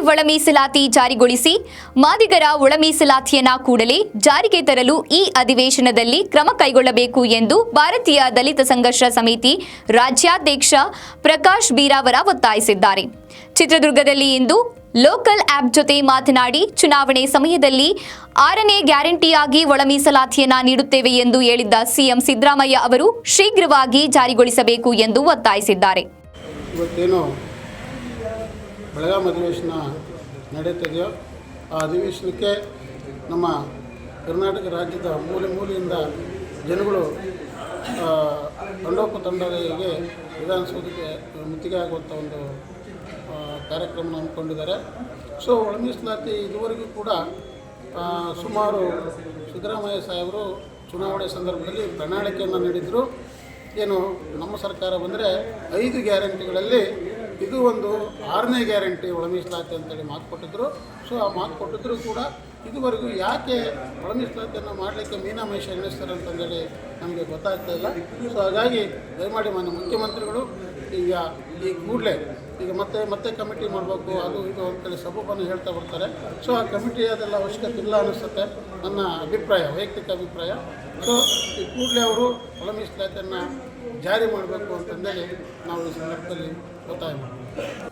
ಒಳ ಮೀಸಲಾತಿ ಜಾರಿಗೊಳಿಸಿ ಮಾದಿಗರ ಒಳ ಮೀಸಲಾತಿಯನ್ನ ಕೂಡಲೇ ಜಾರಿಗೆ ತರಲು ಈ ಅಧಿವೇಶನದಲ್ಲಿ ಕ್ರಮ ಕೈಗೊಳ್ಳಬೇಕು ಎಂದು ಭಾರತೀಯ ದಲಿತ ಸಂಘರ್ಷ ಸಮಿತಿ ರಾಜ್ಯಾಧ್ಯಕ್ಷ ಪ್ರಕಾಶ್ ಬೀರಾವರ ಒತ್ತಾಯಿಸಿದ್ದಾರೆ. ಚಿತ್ರದುರ್ಗದಲ್ಲಿ ಇಂದು ಲೋಕಲ್ ಆಪ್ ಜೊತೆ ಮಾತನಾಡಿ ಚುನಾವಣೆ ಸಮಯದಲ್ಲಿ ಆರನೇ ಗ್ಯಾರಂಟಿಯಾಗಿ ಒಳ ಮೀಸಲಾತಿಯನ್ನ ನೀಡುತ್ತೇವೆ ಎಂದು ಹೇಳಿದ್ದ ಸಿಎಂ ಸಿದ್ದರಾಮಯ್ಯ ಅವರು ಶೀಘ್ರವಾಗಿ ಜಾರಿಗೊಳಿಸಬೇಕು ಎಂದು ಒತ್ತಾಯಿಸಿದ್ದಾರೆ. ಇವತ್ತೇನು ಬೆಳಗಾಂ ಅಧಿವೇಶನ ನಡೀತಿದೆಯೋ ಆ ಅಧಿವೇಶನಕ್ಕೆ ನಮ್ಮ ಕರ್ನಾಟಕ ರಾಜ್ಯದ ಮೂಲೆ ಮೂಲೆಯಿಂದ ಜನಗಳು ತಂಡೋಪ ತಂಡೋಪತಂಡಗಳಿಗೆ ವಿಧಾನಸೌಧಕ್ಕೆ ಮುತ್ತಿಗೆ ಆಗುವಂಥ ಒಂದು ಕಾರ್ಯಕ್ರಮ ಹಮ್ಮಿಕೊಂಡಿದ್ದಾರೆ. ಸೊ ಒಳ ಇದುವರೆಗೂ ಕೂಡ ಸುಮಾರು ಸಿದ್ದರಾಮಯ್ಯ ಸಾಹೇಬರು ಚುನಾವಣೆ ಸಂದರ್ಭದಲ್ಲಿ ಪ್ರಣಾಳಿಕೆಯನ್ನು ನೀಡಿದರು. ಏನು, ನಮ್ಮ ಸರ್ಕಾರ ಬಂದರೆ ಐದು ಗ್ಯಾರಂಟಿಗಳಲ್ಲಿ ಇದು ಒಂದು ಆರನೇ ಗ್ಯಾರಂಟಿ ಒಳ ಮೀಸಲಾತಿ ಅಂತೇಳಿ ಮಾತು ಕೊಟ್ಟಿದ್ದರು ಸೊ ಆ ಮಾತು ಕೊಟ್ಟಿದ್ರು ಕೂಡ ಇದುವರೆಗೂ ಯಾಕೆ ಒಳ ಮೀಸಲಾತಿಯನ್ನು ಮಾಡಲಿಕ್ಕೆ ಮಹೇಶ್ ಎಣಿಸ್ತಾರೆ ಅಂತಂದೇಳಿ ನಮಗೆ ಗೊತ್ತಾಗ್ತಾ ಇಲ್ಲ. ಸೊ ಹಾಗಾಗಿ ದಯಮಾಡಿ ಮಾನ್ಯ ಮುಖ್ಯಮಂತ್ರಿಗಳು, ಈಗ ಈ ಕೂಡಲೇ ಈಗ ಮತ್ತೆ ಮತ್ತೆ ಕಮಿಟಿ ಮಾಡಬೇಕು, ಅದು ಇದು ಅಂತೇಳಿ ಸಬೂಬನ್ನು ಹೇಳ್ತಾ ಬರ್ತಾರೆ. ಸೊ ಆ ಕಮಿಟಿ ಅದೆಲ್ಲ ಅವಶ್ಯಕತೆ ಇಲ್ಲ ಅನಿಸುತ್ತೆ, ನನ್ನ ಅಭಿಪ್ರಾಯ, ವೈಯಕ್ತಿಕ ಅಭಿಪ್ರಾಯ. ಸೊ ಈ ಕೂಡಲೇ ಅವರು ಒಳ ಮೀಸಲಾತಿಯನ್ನು ಜಾರಿ ಮಾಡಬೇಕು ಅಂತಂದೇಳಿ ನಾವು ಈ ಸಂದರ್ಭದಲ್ಲಿ ಒತ್ತಾಯ ಮಾಡ್ತೀವಿ.